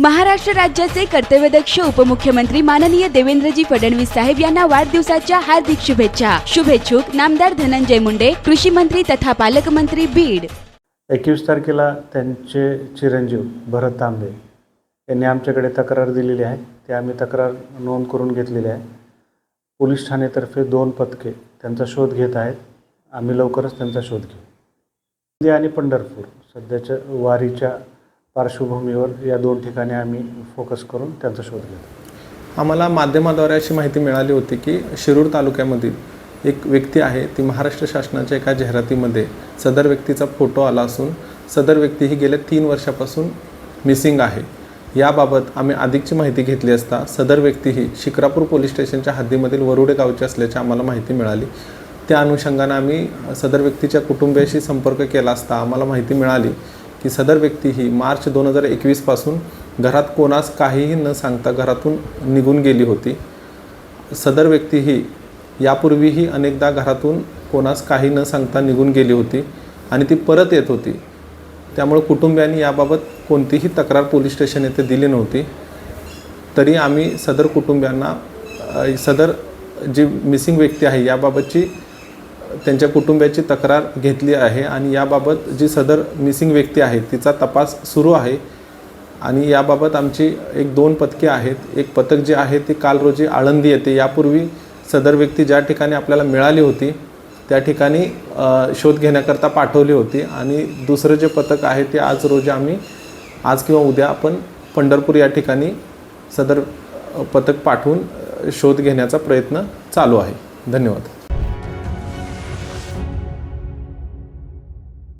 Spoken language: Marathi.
महाराष्ट्र राज्याचे कर्तव्यदक्ष उपमुख्यमंत्री माननीय देवेंद्रजी फडणवीस साहेब यांना वाढदिवसाच्या हार्दिक शुभेच्छा. शुभेच्छुक नामदार धनंजय मुंडे कृषी मंत्री तथा पालकमंत्री बीड. एकवीस तारखेला त्यांचे चिरंजीव भरत तांबे यांनी आमच्याकडे तक्रार दिलेली आहे. ते आम्ही तक्रार नोंद करून घेतलेली आहे. पोलीस ठाणेतर्फे दोन पथके त्यांचा शोध घेत आहेत. आम्ही लवकरच त्यांचा शोध घेऊ. आणि पंढरपूर सध्याच्या वारीच्या पार्श्वभूमीवर या दोन ठिकाणी आम्ही फोकस करून त्यांचा शोध घेतो आम्हाला माध्यमाद्वारे अशी माहिती मिळाली होती की शिरूर तालुक्यामधील एक व्यक्ती आहे ती महाराष्ट्र शासनाच्या एका जाहिरातीमध्ये सदर व्यक्तीचा फोटो आला असून सदर व्यक्ती ही गेल्या तीन वर्षापासून मिसिंग आहे. याबाबत आम्ही अधिकची माहिती घेतली असता सदर व्यक्ती ही शिक्रापूर पोलीस स्टेशनच्या हद्दीमधील वरुडे गावची असल्याची आम्हाला माहिती मिळाली. त्या अनुषंगानं आम्ही सदर व्यक्तीच्या कुटुंबियाशी संपर्क केला असता आम्हाला माहिती मिळाली की सदर व्यक्ती ही मार्च दोन हजार एकवीसपासून घरात कोणास काहीही न सांगता घरातून निघून गेली होती. सदर व्यक्ती ही यापूर्वीही अनेकदा घरातून कोणास काही न सांगता निघून गेली होती आणि ती परत येत होती. त्यामुळे कुटुंबियांनी याबाबत कोणतीही तक्रार पोलीस स्टेशन येथे दिली नव्हती. तरी आम्ही सदर कुटुंबियांना सदर जी मिसिंग व्यक्ती आहे याबाबतची त्यांच्या कुटुंबियाची तक्रार घेतली आहे आणि याबाबत जी सदर मिसिंग व्यक्ती आहे तिचा तपास सुरू आहे. आणि याबाबत आमची एक दोन पथके आहेत. एक पथक जे आहे ते काल रोजी आळंदी येते. यापूर्वी सदर व्यक्ती ज्या ठिकाणी आपल्याला मिळाली होती त्या ठिकाणी शोध घेण्याकरता पाठवली होती. आणि दुसरं जे पथक आहे ते आज रोजी आम्ही आज किंवा उद्या आपण पंढरपूर या ठिकाणी सदर पथक पाठवून शोध घेण्याचा प्रयत्न चालू आहे. धन्यवाद.